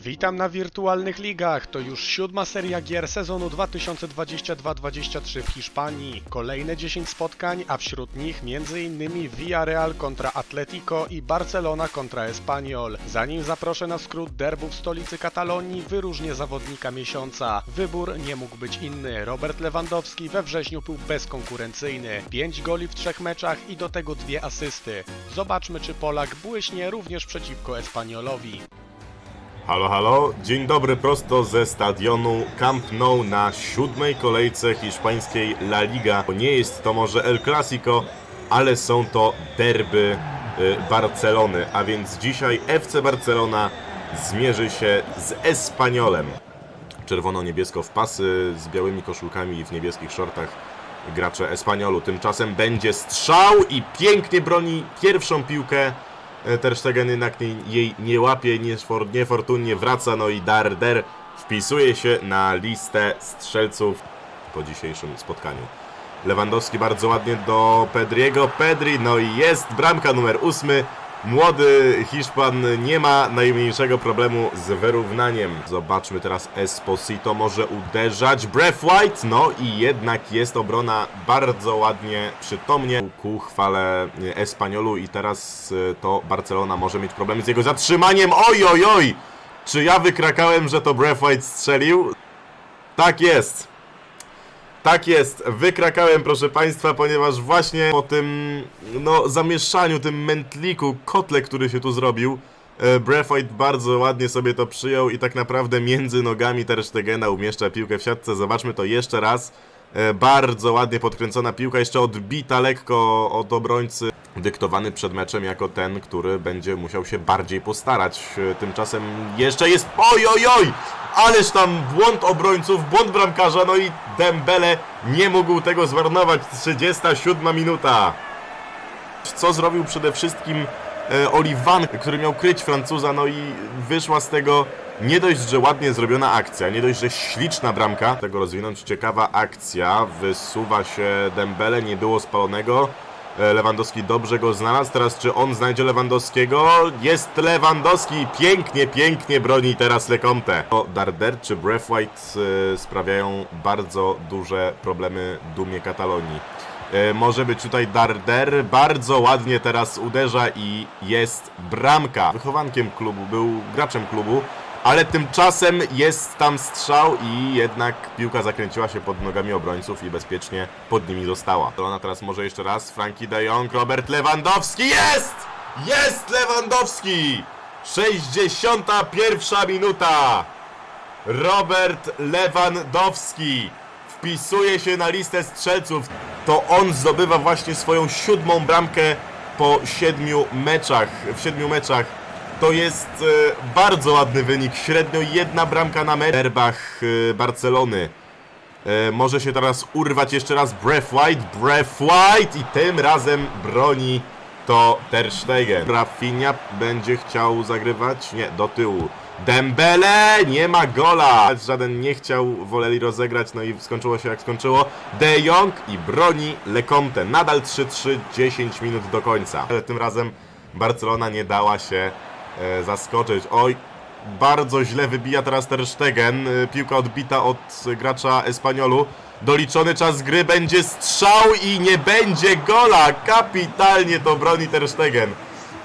Witam na wirtualnych ligach. To już siódma seria gier sezonu 2022-23 w Hiszpanii. Kolejne 10 spotkań, a wśród nich m.in. Villarreal kontra Atletico i Barcelona kontra Espanyol. Zanim zaproszę na skrót derbu w stolicy Katalonii, wyróżnię zawodnika miesiąca. Wybór nie mógł być inny. Robert Lewandowski we wrześniu był bezkonkurencyjny. 5 goli w trzech meczach i do tego dwie asysty. Zobaczmy, czy Polak błyśnie również przeciwko Espanyolowi. Halo, halo, dzień dobry prosto ze stadionu Camp Nou na siódmej kolejce hiszpańskiej La Liga. Nie jest to może El Clasico, ale są to derby y, Barcelony, a więc dzisiaj FC Barcelona zmierzy się z Espanyolem. Czerwono-niebiesko w pasy z białymi koszulkami i w niebieskich shortach gracze Espanyolu. Tymczasem będzie strzał i pięknie broni pierwszą piłkę. E, Ter Stegen jednak nie, jej nie łapie, niefortunnie wraca, no i Darder wpisuje się na listę strzelców po dzisiejszym spotkaniu. Lewandowski bardzo ładnie do Pedriego, Pedri, no i jest bramka numer ósmy. Młody Hiszpan nie ma najmniejszego problemu z wyrównaniem. Zobaczmy teraz Esposito może uderzać. Breath White, no i jednak jest obrona bardzo ładnie przytomnie ku chwale Espaniolu i teraz y, to Barcelona może mieć problemy z jego zatrzymaniem. Oj, oj, oj! Czy ja wykrakałem, że to Breath White strzelił? Tak jest. Tak jest, wykrakałem proszę Państwa, ponieważ właśnie po tym no, zamieszaniu, tym mętliku, kotle, który się tu zrobił, e, Breathwaite bardzo ładnie sobie to przyjął i tak naprawdę między nogami Ter Stegena umieszcza piłkę w siatce. Zobaczmy to jeszcze raz. E, Bardzo ładnie podkręcona piłka, jeszcze odbita lekko od obrońcy. Dyktowany przed meczem jako ten, który będzie musiał się bardziej postarać. E, Tymczasem jeszcze jest... Oj, oj, oj! Ależ tam błąd obrońców, błąd bramkarza, no i Dembele nie mógł tego zmarnować. 37 minuta. Co zrobił przede wszystkim e, Olivan, który miał kryć Francuza, no i wyszła z tego nie dość, że ładnie zrobiona akcja, nie dość, że śliczna bramka. Tego rozwinąć ciekawa akcja, wysuwa się Dembele, nie było spalonego. E, Lewandowski dobrze go znalazł. Teraz czy on znajdzie Lewandowskiego? Jest Lewandowski. Pięknie, pięknie broni teraz Lecomte. O, Darder czy Breathwaite e, sprawiają bardzo duże problemy dumie Katalonii. E, Może być tutaj Darder. Bardzo ładnie teraz uderza i jest bramka. Wychowankiem klubu, był graczem klubu. Ale tymczasem jest tam strzał i jednak piłka zakręciła się pod nogami obrońców i bezpiecznie pod nimi została. Ona teraz może jeszcze raz. Frankie de Jong, Robert Lewandowski. Jest! Jest Lewandowski! 61 minuta. Robert Lewandowski wpisuje się na listę strzelców. To on zdobywa właśnie swoją siódmą bramkę po siedmiu meczach. W siedmiu meczach. To jest e, bardzo ładny wynik. Średnio jedna bramka na derbach e, Barcelony. E, może się teraz urwać jeszcze raz Breath White. Breath White i tym razem broni to Ter Stegen. Rafinha będzie chciał zagrywać? Nie, do tyłu. Dembele! Nie ma gola! Żaden nie chciał, woleli rozegrać, no i skończyło się jak skończyło. De Jong i broni Lecomte. Nadal 3-3, 10 minut do końca. Ale tym razem Barcelona nie dała się zaskoczyć. Oj, bardzo źle wybija teraz Ter Stegen. Y, Piłka odbita od gracza Espaniolu. Doliczony czas gry, będzie strzał i nie będzie gola. Kapitalnie to broni Ter Stegen.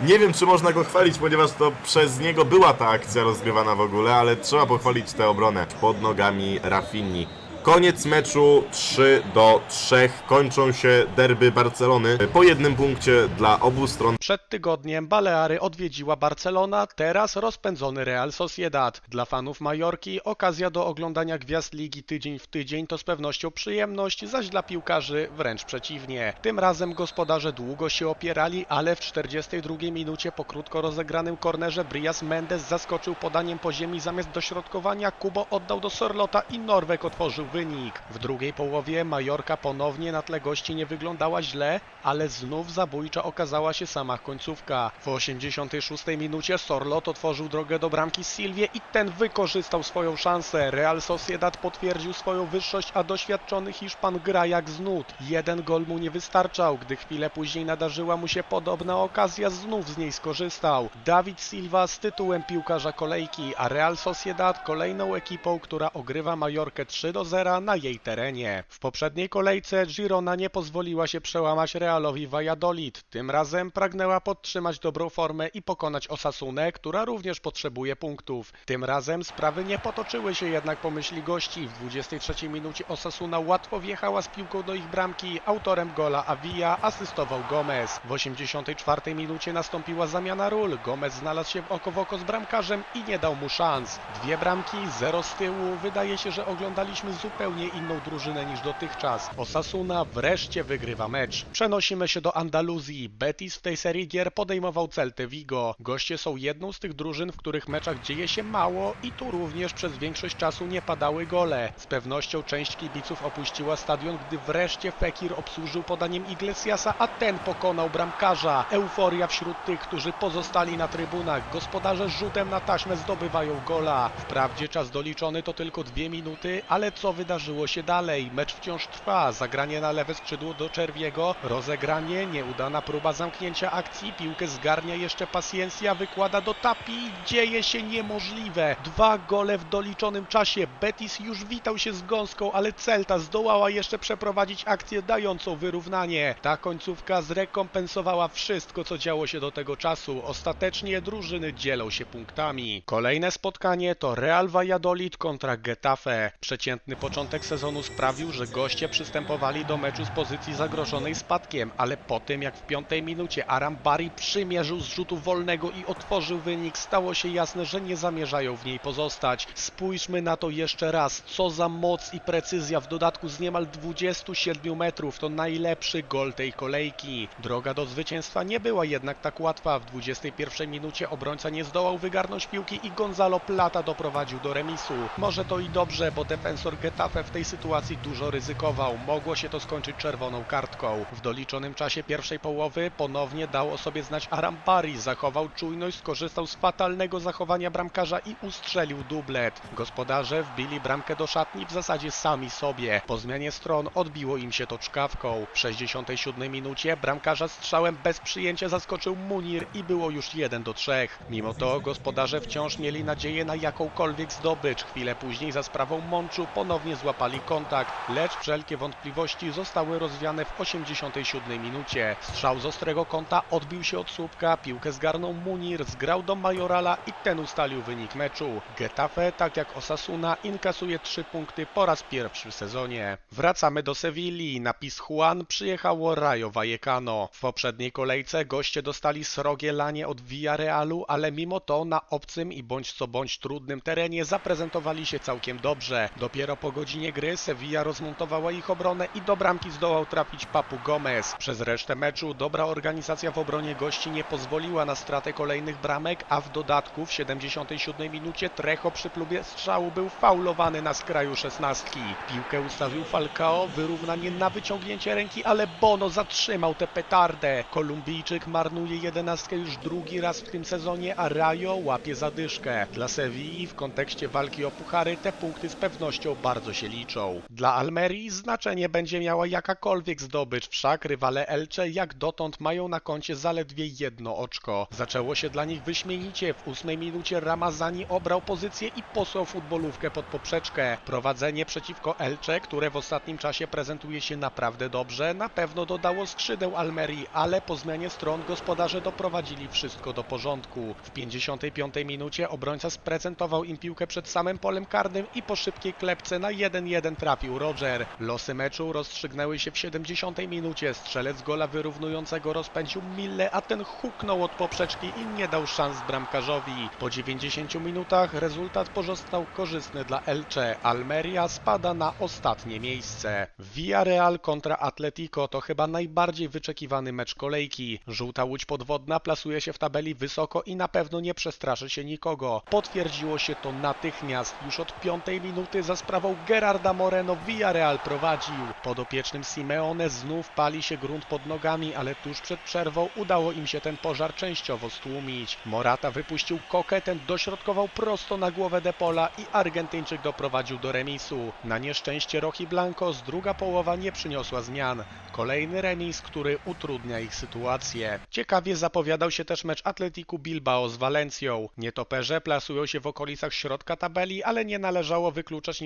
Nie wiem, czy można go chwalić, ponieważ to przez niego była ta akcja rozgrywana w ogóle, ale trzeba pochwalić tę obronę. Pod nogami Rafinni. Koniec meczu 3 do 3. Kończą się derby Barcelony po jednym punkcie dla obu stron. Przed tygodniem Baleary odwiedziła Barcelona, teraz rozpędzony Real Sociedad. Dla fanów Majorki okazja do oglądania gwiazd ligi tydzień w tydzień to z pewnością przyjemność, zaś dla piłkarzy wręcz przeciwnie. Tym razem gospodarze długo się opierali, ale w 42 minucie po krótko rozegranym kornerze Brias Mendes zaskoczył podaniem po ziemi zamiast dośrodkowania Kubo oddał do Sorlota i Norweg otworzył wynik. W drugiej połowie Majorka ponownie na tle gości nie wyglądała źle, ale znów zabójcza okazała się sama końcówka. W 86 minucie Sorlot otworzył drogę do bramki Silvie i ten wykorzystał swoją szansę. Real Sociedad potwierdził swoją wyższość, a doświadczony Hiszpan gra jak z nut. Jeden gol mu nie wystarczał, gdy chwilę później nadarzyła mu się podobna okazja, znów z niej skorzystał. Dawid Silva z tytułem piłkarza kolejki, a Real Sociedad kolejną ekipą, która ogrywa Majorkę 3 do 0 na jej terenie. W poprzedniej kolejce Girona nie pozwoliła się przełamać Realowi Valladolid. Tym razem pragnęła podtrzymać dobrą formę i pokonać Osasunę, która również potrzebuje punktów. Tym razem sprawy nie potoczyły się jednak po myśli gości. W 23 minucie Osasuna łatwo wjechała z piłką do ich bramki. Autorem gola Avilla asystował Gomez. W 84 minucie nastąpiła zamiana ról. Gomez znalazł się w oko w oko z bramkarzem i nie dał mu szans. Dwie bramki, zero z tyłu. Wydaje się, że oglądaliśmy zupełnie inną drużynę niż dotychczas. Osasuna wreszcie wygrywa mecz. Przenosimy się do Andaluzji. Betis w tej serii gier podejmował Celtę Vigo. Goście są jedną z tych drużyn, w których meczach dzieje się mało i tu również przez większość czasu nie padały gole. Z pewnością część kibiców opuściła stadion, gdy wreszcie Fekir obsłużył podaniem Iglesiasa, a ten pokonał bramkarza. Euforia wśród tych, którzy pozostali na trybunach. Gospodarze rzutem na taśmę zdobywają gola. Wprawdzie czas doliczony to tylko dwie minuty, ale co wydarzyło się dalej? Mecz wciąż trwa. Zagranie na lewe skrzydło do Czerwiego. Rozegranie, nieudana próba zamknięcia akcji. Piłkę zgarnia jeszcze Paciencia, wykłada do Tapi. Dzieje się niemożliwe. Dwa gole w doliczonym czasie. Betis już witał się z gąską, ale Celta zdołała jeszcze przeprowadzić akcję dającą wyrównanie. Ta końcówka zrekompensowała wszystko, co działo się do tego czasu. Ostatecznie drużyny dzielą się punktami. Kolejne spotkanie to Real Valladolid kontra Getafe. Przeciętny początek sezonu sprawił, że goście przystępowali do meczu z pozycji zagrożonej spadkiem, ale po tym jak w piątej minucie Arambari przymierzył z rzutu wolnego i otworzył wynik, stało się jasne, że nie zamierzają w niej pozostać. Spójrzmy na to jeszcze raz. Co za moc i precyzja w dodatku z niemal 27 metrów. To najlepszy gol tej kolejki. Droga do zwycięstwa nie była jednak tak łatwa. W 21 minucie obrońca nie zdołał wygarnąć piłki i Gonzalo Plata doprowadził do remisu. Może to i dobrze, bo defensor Getafe w tej sytuacji dużo ryzykował. Mogło się to skończyć czerwoną kartką. W doliczonym czasie pierwszej połowy ponownie dał o sobie znać Arambari. Zachował czujność, skorzystał z fatalnego zachowania bramkarza i ustrzelił dublet. Gospodarze wbili bramkę do szatni w zasadzie sami sobie. Po zmianie stron odbiło im się to czkawką. W 67 minucie bramkarza strzałem bez przyjęcia zaskoczył Munir i było już 1 do 3. Mimo to gospodarze wciąż mieli nadzieję na jakąkolwiek zdobycz. Chwilę później za sprawą Mączu ponownie złapali kontakt, lecz wszelkie wątpliwości zostały rozwiane w 87 minucie. Strzał z ostrego kąta odbił się od słupka, piłkę zgarnął Munir, zgrał do Majorala i ten ustalił wynik meczu. Getafe, tak jak Osasuna, inkasuje 3 punkty po raz pierwszy w sezonie. Wracamy do Sewilli. Na Pizjuan przyjechało Rayo Vallecano. W poprzedniej kolejce goście dostali srogie lanie od Villarealu, ale mimo to na obcym i bądź co bądź trudnym terenie zaprezentowali się całkiem dobrze. Dopiero po godzinie gry Sevilla rozmontowała ich obronę i do bramki zdołał trafić Papu Gomez. Przez resztę meczu dobra organizacja w obronie gości nie pozwoliła na stratę kolejnych bramek, a w dodatku w 77 minucie Trecho przy próbie strzału był faulowany na skraju szesnastki. Piłkę ustawił Falcao, wyrównanie na wyciągnięcie ręki, ale Bono zatrzymał tę petardę. Kolumbijczyk marnuje jedenastkę już drugi raz w tym sezonie, a Rayo łapie zadyszkę. Dla Sewilli w kontekście walki o puchary te punkty z pewnością bardzo się liczą. Dla Almerii znaczenie będzie miała jakakolwiek zdobycz, wszak rywale Elche jak dotąd mają na koncie zaledwie jedno oczko. Zaczęło się dla nich wyśmienicie. W ósmej minucie Ramazani obrał pozycję i posłał futbolówkę pod poprzeczkę. Prowadzenie przeciwko Elche, które w ostatnim czasie prezentuje się naprawdę dobrze, na pewno dodało skrzydeł Almerii, ale po zmianie stron gospodarze doprowadzili wszystko do porządku. W 55 minucie obrońca sprezentował im piłkę przed samym polem karnym i po szybkiej klepce na 1-1 trafił Roger. Losy meczu rozstrzygnęły się w 70 minucie. Strzelec gola wyrównującego rozpędził Mille, a ten huknął od poprzeczki i nie dał szans bramkarzowi. Po 90 minutach rezultat pozostał korzystny dla Elche. Almeria spada na ostatnie miejsce. Villarreal kontra Atletico to chyba najbardziej wyczekiwany mecz kolejki. Żółta łódź podwodna plasuje się w tabeli wysoko i na pewno nie przestraszy się nikogo. Potwierdziło się to natychmiast. Już od piątej minuty za sprawą Gerarda Moreno Villarreal prowadził. Podopiecznym Simeone znów pali się grunt pod nogami, ale tuż przed przerwą udało im się ten pożar częściowo stłumić. Morata wypuścił kokę, ten dośrodkował prosto na głowę Depola i Argentyńczyk doprowadził do remisu. Na nieszczęście Rochi Blancos druga połowa nie przyniosła zmian. Kolejny remis, który utrudnia ich sytuację. Ciekawie zapowiadał się też mecz Atletiku Bilbao z Walencją. Nietoperze plasują się w okolicach środka tabeli, ale nie należało wykluczać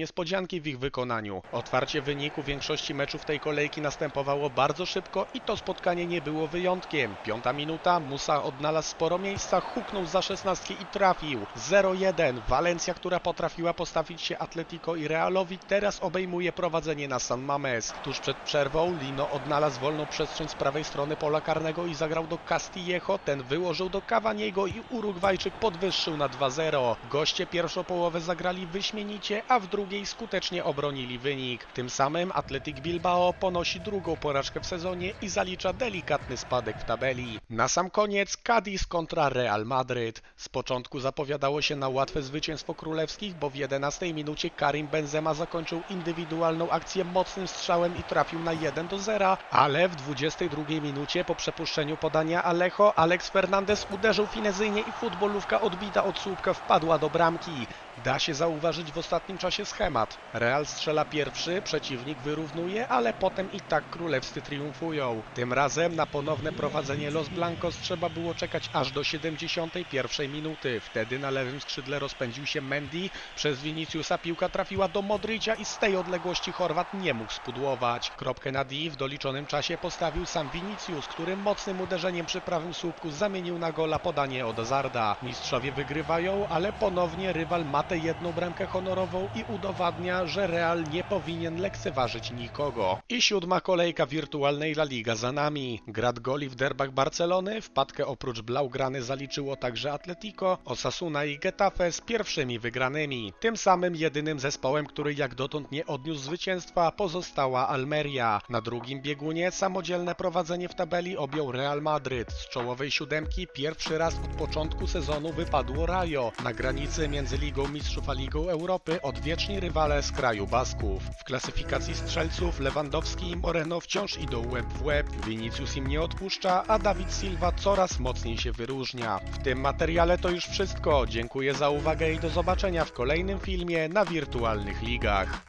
niespodzianki w ich wykonaniu. Otwarcie wyniku większości meczów tej kolejki następowało bardzo szybko i to spotkanie nie było wyjątkiem. Piąta minuta, Musa odnalazł sporo miejsca, huknął za szesnastki i trafił. 0-1. Walencja, która potrafiła postawić się Atletico i Realowi, teraz obejmuje prowadzenie na San Mames. Tuż przed przerwą Lino odnalazł wolną przestrzeń z prawej strony pola karnego i zagrał do Castillejo. Ten wyłożył do Cavaniego i Urugwajczyk podwyższył na 2-0. Goście pierwszą połowę zagrali wyśmienicie, a w drugiej skutecznie obronili wynik. Tym samym Atletic Bilbao ponosi drugą porażkę w sezonie i zalicza delikatny spadek w tabeli. Na sam koniec Cadiz kontra Real Madryt. Z początku zapowiadało się na łatwe zwycięstwo królewskich, bo w 11 minucie Karim Benzema zakończył indywidualną akcję mocnym strzałem i trafił na 1 do 0, ale w 22 minucie po przepuszczeniu podania Alejo Alex Fernandez uderzył finezyjnie i futbolówka odbita od słupka wpadła do bramki. Da się zauważyć w ostatnim czasie schemat. Real strzela pierwszy, przeciwnik wyrównuje, ale potem i tak królewscy triumfują. Tym razem na ponowne prowadzenie Los Blancos trzeba było czekać aż do 71 minuty. Wtedy na lewym skrzydle rozpędził się Mendy, przez Viniciusa piłka trafiła do Modricia i z tej odległości Chorwat nie mógł spudłować. Kropkę na D w doliczonym czasie postawił sam Vinicius, który mocnym uderzeniem przy prawym słupku zamienił na gola podanie od Azarda. Mistrzowie wygrywają, ale ponownie rywal ma tę jedną bramkę honorową i udowadnia, że Real nie powinien lekceważyć nikogo. I siódma kolejka wirtualnej La Liga za nami. Grad goli w derbach Barcelony, wpadkę oprócz Blaugrany zaliczyło także Atletico, Osasuna i Getafe z pierwszymi wygranymi. Tym samym jedynym zespołem, który jak dotąd nie odniósł zwycięstwa pozostała Almeria. Na drugim biegunie samodzielne prowadzenie w tabeli objął Real Madryt. Z czołowej siódemki pierwszy raz od początku sezonu wypadło Rayo. Na granicy między Ligą Mistrzów a Ligą Europy odwieczni rywale z kraju Basków. W klasyfikacji strzelców Lewandowski i Moreno wciąż idą łeb w łeb. Vinicius im nie odpuszcza, a Dawid Silva coraz mocniej się wyróżnia. W tym materiale to już wszystko. Dziękuję za uwagę i do zobaczenia w kolejnym filmie na wirtualnych ligach.